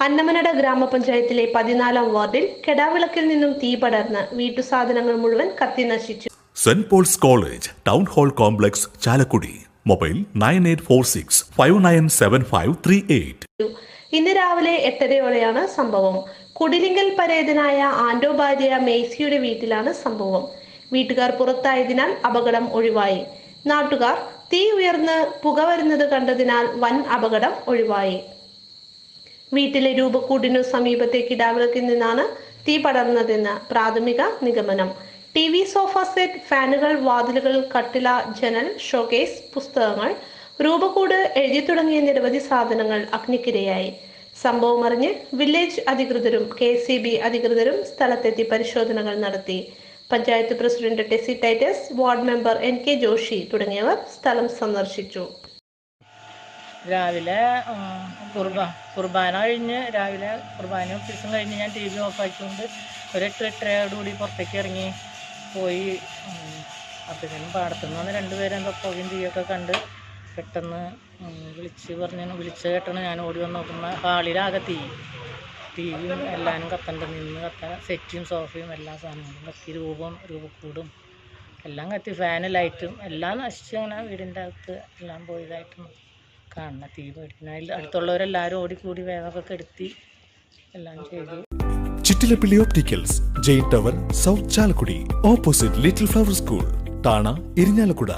അന്നമനട ഗ്രാമപഞ്ചായത്തിലെ പതിനാലാം വാർഡിൽ കെടാവിളക്കിൽ നിന്നും തീ പടർന്ന് വീട്ടുസാധനങ്ങൾ മുഴുവൻ കത്തി നശിച്ചു. Saint Paul's college town hall complex Chalakudy. Mobile nine eight four six five nine seven five three eight. ഇന്ന് രാവിലെ എട്ടരയോടെയാണ് സംഭവം. കുടിലിങ്കൽ പരേതനായ ആൻഡോ ഭാര്യ മേസിയുടെ വീട്ടിലാണ് സംഭവം. വീട്ടുകാർ പുറത്തായതിനാൽ അപകടം ഒഴിവായി. നാട്ടുകാർ തീ ഉയർന്ന് പുക വരുന്നത് കണ്ടതിനാൽ വൻ അപകടം ഒഴിവായി. വീട്ടിലെ രൂപക്കൂടിനു സമീപത്തെ കിടാവിളക്കിൽ നിന്നാണ് തീ പടർന്നതെന്ന് പ്രാഥമിക നിഗമനം. ടി വി സോഫ സെറ്റ് ഫാനുകൾ വാതിലുകൾ കട്ടില ജനൽ ഷോക്കേസ് പുസ്തകങ്ങൾ രൂപക്കൂട് എഴുതി തുടങ്ങിയ നിരവധി സാധനങ്ങൾ അഗ്നിക്കിരയായി. സംഭവം അറിഞ്ഞ് വില്ലേജ് അധികൃതരും കെ സി ബി അധികൃതരും സ്ഥലത്തെത്തി പരിശോധനകൾ നടത്തി. Panchayat president Tessy Titus ward member N K Joshi തുടങ്ങിയവർ സ്ഥലം സന്ദർശിച്ചു. രാവിലെ കുർബ കുർബാന കഴിഞ്ഞ് രാവിലെ കുർബാന ഓഫീസും കഴിഞ്ഞ് ഞാൻ ടി വി ഓഫാക്കിക്കൊണ്ട് ഒരു എട്ട് എട്ടരയോടുകൂടി പുറത്തേക്ക് ഇറങ്ങി പോയി. അപ്പോഴത്തേനും പാടത്തുനിന്ന് വന്ന് രണ്ടുപേരും എന്തോ പുകയും തീയൊക്കെ കണ്ട് പെട്ടെന്ന് വിളിച്ച് പറഞ്ഞു വിളിച്ച് കേട്ടാണ് ഞാൻ ഓടി വന്ന് നോക്കുന്ന. ഹാളിലാകെ തീ. ടി വിയും എല്ലാവരും കത്തണ്ട നിന്ന് കത്ത സെറ്റും സോഫയും എല്ലാ സാധനങ്ങളും കത്തി രൂപം രൂപക്കൂടും എല്ലാം കത്തി ഫാന് ലൈറ്റും എല്ലാം നശിച്ച് അങ്ങനെ വീടിന്റെ അകത്ത് എല്ലാം പോയതായിട്ടും കാണുന്ന തീ പേടിക്കുന്ന അതിൽ അടുത്തുള്ളവരെല്ലാവരും ഓടിക്കൂടി വേഗമൊക്കെ കെടുത്തി എല്ലാം ചെയ്തു. Chittilappilly opticals Jain tower south Chalakudy opposite little flower school താണ ഇരിഞ്ഞാലക്കുട.